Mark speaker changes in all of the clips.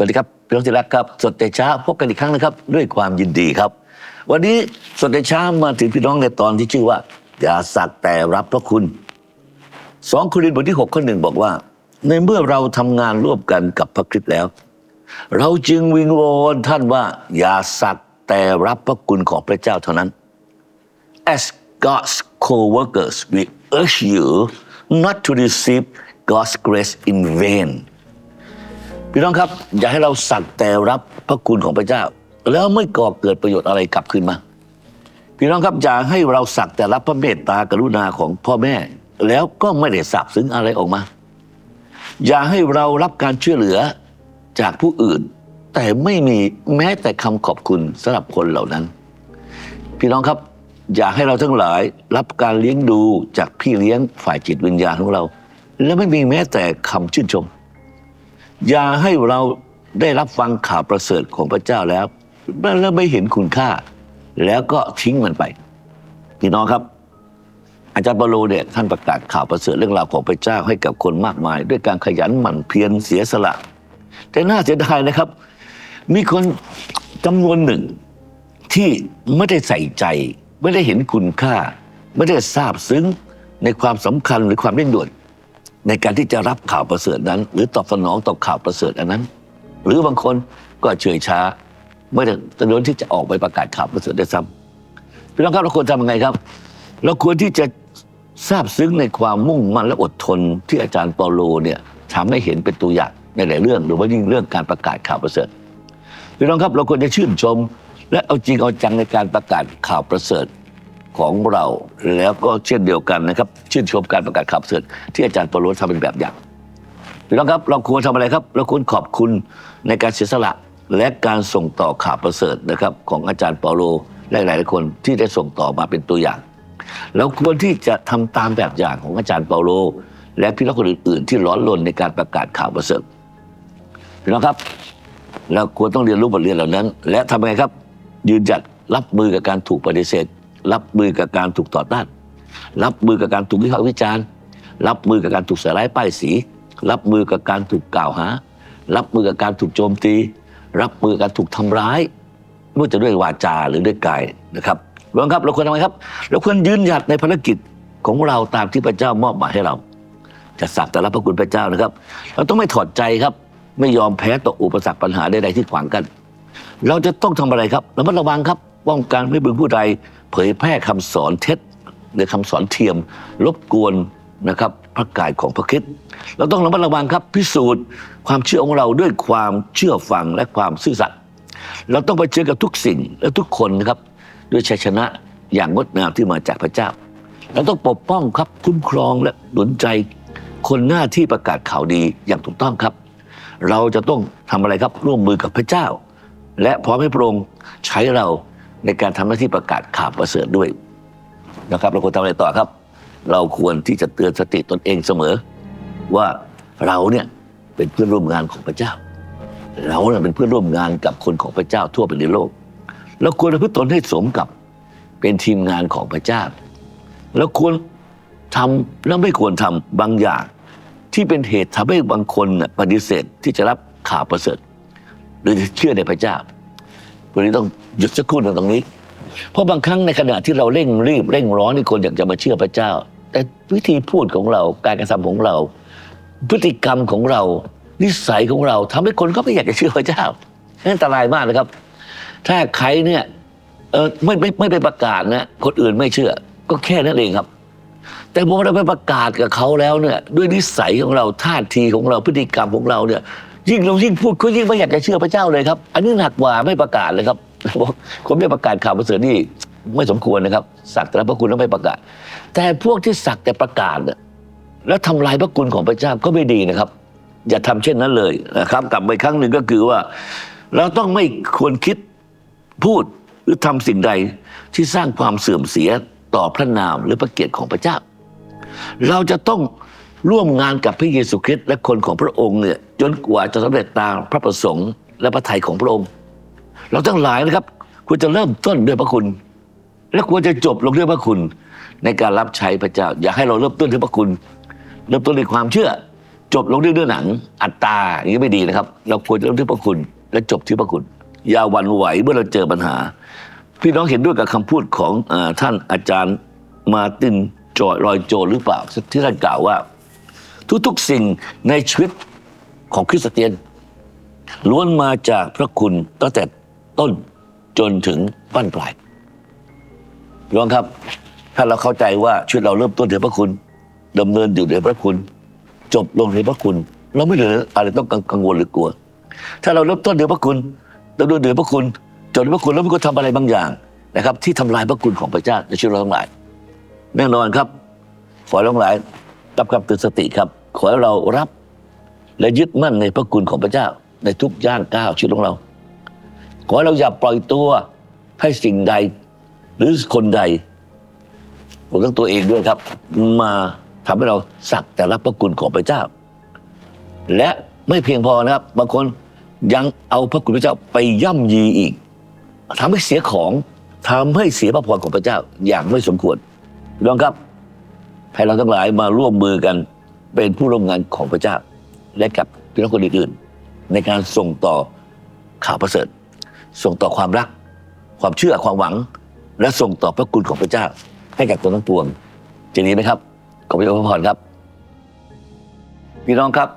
Speaker 1: สวัสดีครับพี่น้องที่รักครับ สดแต่เช้าพบกันอีกครั้งนะครับ ด้วยความยินดีครับ วันนี้สดแต่เช้ามาถึงพี่น้องในตอนที่ชื่อว่า อย่าสักแต่รับพระคุณสองโครินธ์บทที่หกข้อหนึ่งบอกว่า ในเมื่อเราทำงานร่วมกันกับพระคริสต์แล้ว เราจึงวิงวอนท่านว่า อย่าสักแต่รับพระคุณของพระเจ้าเท่านั้น As God's co-workers, we urge you not to receive God's grace in vain. พี่น้องครับ อย่าให้เราสักแต่รับพระคุณของพระเจ้า แล้วไม่ก่อเกิดประโยชน์อะไรกลับคืนมา พี่น้องครับอย่าให้เราสักแต่รับพระเมตตากรุณาของพ่อแม่ แล้วก็ไม่ได้สับซึ้งอะไรออกมา อย่าให้เรารับการช่วยเหลือจากผู้อื่น แต่ไม่มีแม้แต่คำขอบคุณสำหรับคนเหล่านั้น พี่น้องครับอย่าให้เราทั้งหลายรับการเลี้ยงดูจากพี่เลี้ยงฝ่ายจิตวิญญาณของเรา และไม่มีแม้แต่คำชื่นชม อย่าให้เราได้รับฟังข่าวประเสริฐของพระเจ้าแล้ว แล้วไม่เห็นคุณค่า แล้วก็ทิ้งมันไป พี่น้องครับ อาจารย์เปาโลเนี่ยท่านประกาศข่าวประเสริฐเรื่องราวของพระเจ้าให้กับคนมากมาย ด้วยการขยันหมั่นเพียรเสียสละ แต่น่าเสียดายนะครับ มีคนจำนวนหนึ่งที่ไม่ได้ใส่ใจ ไม่ได้เห็นคุณค่า ไม่ได้ทราบซึ้งในความสำคัญหรือความเร่งด่วน ในการที่จะรับข่าวประเสริฐนั้น หรือตอบสนองต่อข่าวประเสริฐอันนั้น หรือบางคนก็เฉยช้า ไม่ได้ตระหนที่จะออกไปประกาศข่าวประเสริฐได้ซ้ำพี่น้องครับเราควรทำยังไงครับ เราควรที่จะทราบซึ้งในความมุ่งมั่นและอดทนที่อาจารย์เปาโลเนี่ยทำให้เห็นเป็นตัวอย่างในหลายเรื่อง หรือว่ายิ่งเรื่องการประกาศข่าวประเสริฐพี่น้องครับเราควรจะชื่นชม และเอาจริงเอาจังในการประกาศข่าวประเสริฐ ของเรา แล้วก็เช่นเดียวกันนะครับ ชื่นชมการประกาศข่าวประเสริฐที่อาจารย์เปาโลทำเป็นแบบอย่างพี่น้องครับเราควรทำอะไรครับ เราควรขอบคุณในการเสียสละและการส่งต่อข่าวประเสริฐนะครับ ของอาจารย์เปาโลและหลาย ๆ คนที่ได้ส่งต่อมาเป็นตัวอย่างเราควรที่จะทำตามแบบอย่างของอาจารย์เปาโล และพี่น้องคนอื่น ๆ ที่ร้อนรนในการประกาศข่าวประเสริฐพี่น้องครับ เราควรต้องเรียนรู้บทเรียนเหล่านั้น และทำไงครับ ยืนหยัดรับมือกับการถูกปฏิเสธ รับมือกับการถูกต่อต้าน รับมือกับการถูกวิพากษ์วิจารณ์ รับมือกับการถูกใส่ร้ายป้ายสี รับมือกับการถูกกล่าวหา รับมือกับการถูกโจมตี รับมือกับการถูกทำร้ายไม่ว่าจะด้วยวาจาหรือด้วยกายนะครับรวมครับเราควรทำไงครับ เราควรยืนหยัดในภารกิจของเราตามที่พระเจ้ามอบหมายให้เรา จะสักแต่รับพระคุณพระเจ้านะครับ เราต้องไม่ถอดใจครับ ไม่ยอมแพ้ต่ออุปสรรคปัญหาใดๆที่ขวางกัน เราจะต้องทำอะไรครับระมัดระวังครับป้องกันไม่บึงผู้ใด เผยแพร่คำสอนเท็จหรือคำสอนเทียม รบกวนนะครับพระกายของพระคริสต์เราต้องระมัดระวังครับพิสูจน์ ความเชื่อของเราด้วยความเชื่อฟังและความซื่อสัตย์เราต้องไปเจอกับทุกสิ่งและทุกคนนะครับด้วยชัยชนะอย่างงดงามที่มาจากพระเจ้า เราต้องปกป้องครับคุ้มครองและหนุนใจคนหน้าที่ประกาศข่าวดีอย่างถูกต้องครับ เราจะต้องทำอะไรครับร่วมมือกับพระเจ้า และพร้อมให้พระองค์ใช้เรา ในการทำหน้าที่ประกาศข่าวประเสริฐด้วยนะครับ เราควรทำอะไรต่อครับ เราควรที่จะเตือนสติตนเองเสมอ ว่าเราเนี่ยเป็นเพื่อนร่วมงานของพระเจ้า เราเนี่ยเป็นเพื่อนร่วมงานกับคนของพระเจ้าทั่วไปในโลกเราควรประพฤติตนให้สมกับเป็นทีมงานของพระเจ้าเราควรทำและไม่ควรทำบางอย่าง ที่เป็นเหตุทำให้บางคนปฏิเสธที่จะรับข่าวประเสริฐ หรือเชื่อในพระเจ้า วันนี้ต้องหยุดสักครู่หนึ่งตรงนี้ เพราะบางครั้งในขณะที่เราเร่งรีบเร่งร้อนที่คนอยากจะมาเชื่อพระเจ้า แต่วิธีพูดของเราการกระทำของเรา พฤติกรรมของเรา นิสัยของเราทำให้คนเขาไม่อยากจะเชื่อพระเจ้านั่นอันตรายมากนะครับ ถ้าใครเนี่ยเออไม่ไม่ไม่ไปประกาศนะคนอื่นไม่เชื่อ ก็แค่นั้นเองครับ แต่พอเราไปประกาศกับเขาแล้วเนี่ย ด้วยนิสัยของเราท่าทีของเราพฤติกรรมของเราเนี่ย ยิ่งเรายิ่งพูดเขายิ่งไม่อยากจะเชื่อพระเจ้าเลยครับ อันนี้หนักกว่าไม่ประกาศเลยครับบอกคนไม่ประกาศข่าวประเสริฐนี่ไม่สมควรนะครับ สักแต่พระคุณแล้วไม่ประกาศ แต่พวกที่สักแต่ประกาศแล้วทำลายพระคุณของพระเจ้าก็ไม่ดีนะครับ อย่าทำเช่นนั้นเลยนะครับ กลับไปครั้งหนึ่งก็คือว่า เราต้องไม่ควรคิดพูดหรือทำสิ่งใดที่สร้างความเสื่อมเสียต่อพระนามหรือพระเกียรติของพระเจ้า เราจะต้อง ร่วมงานกับพระเยซูคริสต์และคนของพระองค์เนี่ยจนกว่าจะสำเร็จตามพระประสงค์และพระทัยของพระองค์ เราทั้งหลายนะครับ ควรจะเริ่มต้นด้วยพระคุณ และควรจะจบลงด้วยพระคุณ ในการรับใช้พระเจ้า อย่าให้เราเริ่มต้นด้วยพระคุณ เริ่มต้นด้วยความเชื่อ จบลงด้วยเรื่องหนัง อัตตาอย่างนี้ไม่ดีนะครับ เราควรจะเริ่มที่พระคุณ และจบที่พระคุณ อย่าหวั่นไหวเมื่อเราเจอปัญหา พี่น้องเห็นด้วยกับคำพูดของอท่านอาจารย์มาตินจอยรอยโจหรือเปล่าที่ท่านกล่าวว่า ทุกๆสิ่งในชีวิตของคริสเตียน ล้วนมาจากพระคุณตั้งแต่ต้นจนถึงบั้นปลายพี่น้องครับ ถ้าเราเข้าใจว่าชีวิตเราเริ่มต้นด้วยพระคุณดำเนินอยู่ด้วยพระคุณ จบลงในพระคุณ เราไม่เหลืออะไรต้องกังวลหรือกลัว ถ้าเราเริ่มต้นด้วยพระคุณดำเนินด้วยพระคุณจบด้วยพระคุณแล้วมันก็ทำอะไรบางอย่างนะครับ ที่ทำลายพระคุณของพระเจ้าในชีวิตเราทั้งหลายแน่นอนครับขอให้เราทั้งหลายรับคำเตือนสติครับ ขอให้เรารับและยึดมั่นในพระคุณของพระเจ้าในทุกย่างก้าวชีวิตของเรา ขอให้เราอย่าปล่อยตัวให้สิ่งใด หรือคนใดรวมทั้งตัวเองด้วยครับ มาทำให้เราสักแต่รับพระคุณของพระเจ้า และไม่เพียงพอนะครับ บางคนยังเอาพระคุณพระเจ้าไปย่ำยีอีกทำให้เสียของทำให้เสียพระพรของพระเจ้าอย่างไม่สมควรพี่น้องครับให้เราทั้งหลายมาร่วมมือกัน เป็นผู้ร่วมงานของพระเจ้า และกับพี่น้องคนอื่นๆในการส่งต่อข่าวประเสริฐ ส่งต่อความรัก ความเชื่อความหวัง และส่งต่อพระคุณของพระเจ้า ให้กับตัวทั้งปวงทีนี้นะครับขอบพระพรครับ พี่น้องครับ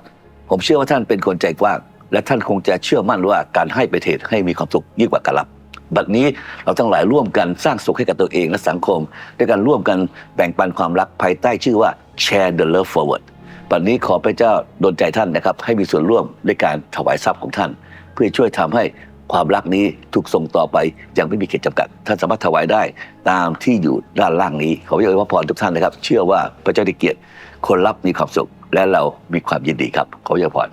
Speaker 1: ผมเชื่อว่าท่านเป็นคนใจกว้างและท่านคงจะเชื่อมั่นว่าการให้ไปเหตุให้มีความสุขยิ่งกว่าการรับ บัดนี้เราทั้งหลายร่วมกันสร้างสุขให้กับตัวเองและสังคม ด้วยการร่วมกันแบ่งปันความรักภายใต้ชื่อว่า Share the Love Forward บัดนี้ขอพระเจ้าดลใจท่านนะครับ ให้มีส่วนร่วมในการถวายทรัพย์ของท่าน เพื่อช่วยทำให้ความรักนี้ถูกส่งต่อไปอย่างไม่มีเขตจำกัด ท่านสามารถถวายได้ตามที่อยู่ด้านล่างนี้ ขอพระเจ้าอวยพรทุกท่านนะครับ เชื่อว่าพระเจ้าได้เกียรติคนรับมีความสุขและเรามีความยินดีครับ ขอพระเจ้าอวยพร